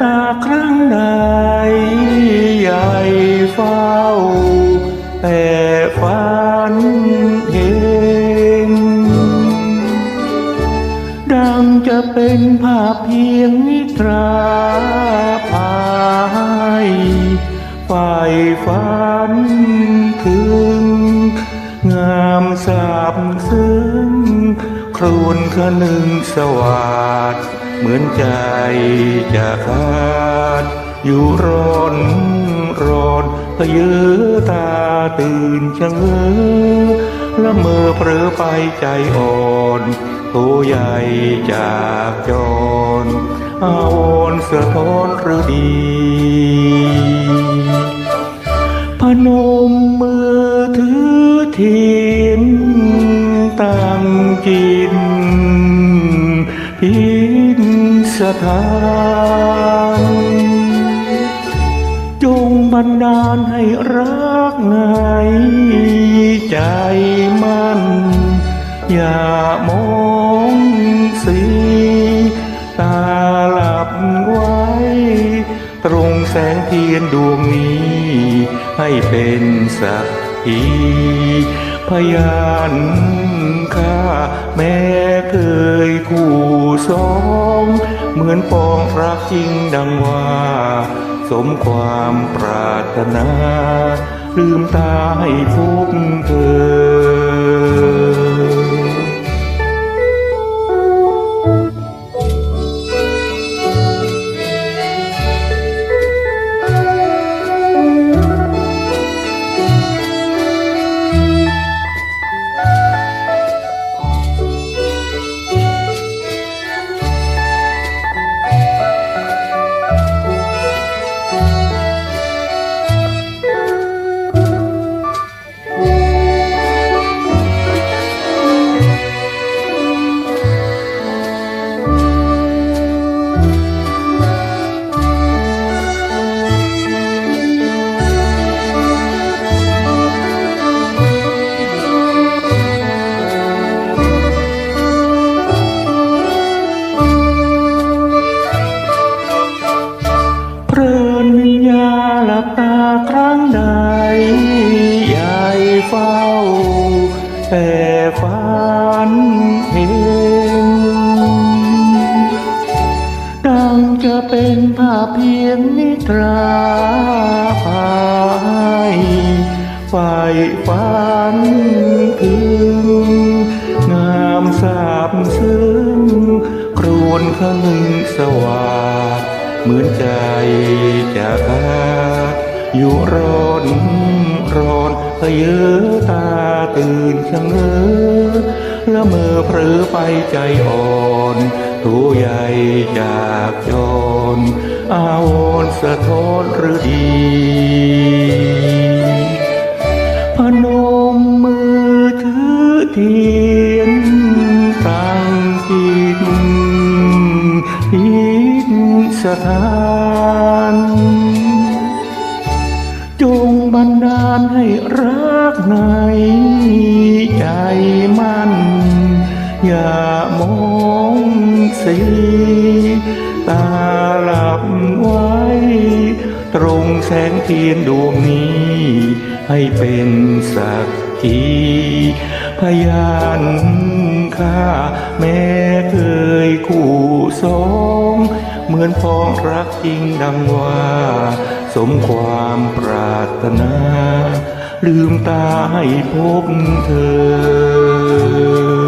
ตาครั้งใดใหญ่เฝ้า แต่ฝันเห็น ดังจะเป็นภาพเพียงนิทราภายฝ่ายฝันถึง งามสาบซึ้ง ครวนคนึงสวัสดเหมือนใจจะขาด อยู่ร้อนร้อนพะเยือตาตื่นชะเง้อละเมอเผลอไปใจอ่อนตัวใหญ่จากจรอาวรณ์สะท้อนหรือดีพนมมือถือเทีย ตั้งจิตพินสถานจงบันดาลให้รักไงใจมันอย่ามองสีตาหลับไว้ ตรงแสงเทียนดวงนี้ ให้เป็นสักที พยานข้าแม่เคยคู่สอง เหมือนปองรักจริงดังว่า สมความปรารถนา ลืมตาให้พบ แต่ฝันเห็นดังจะเป็นภาพเพียงนิทราภายฝ่ายฝันถึง งามสาบซึ้งครวนคนึงสวัสดเหมือนใจจะขาดอยู่ร้อนร้อน พะเยอตาตื่นชะเง้อละเมอเผลอไปใจอ่อนตัวใหญ่จากจรอาวรณ์สะท้อนหรือดีพนมมือถือเทียนตั้งจิตพินสถาน บันให้รักในใจมัน อย่ามองสีตาหลับไว้ ตรงแสงเทียนดวงนี้ ให้เป็นสักขีพยานข้าแม้เคยคู่สอง เหมือนพ้องรักจริงดังว่า สมความปรารถนา ลืมตาให้พบเธอ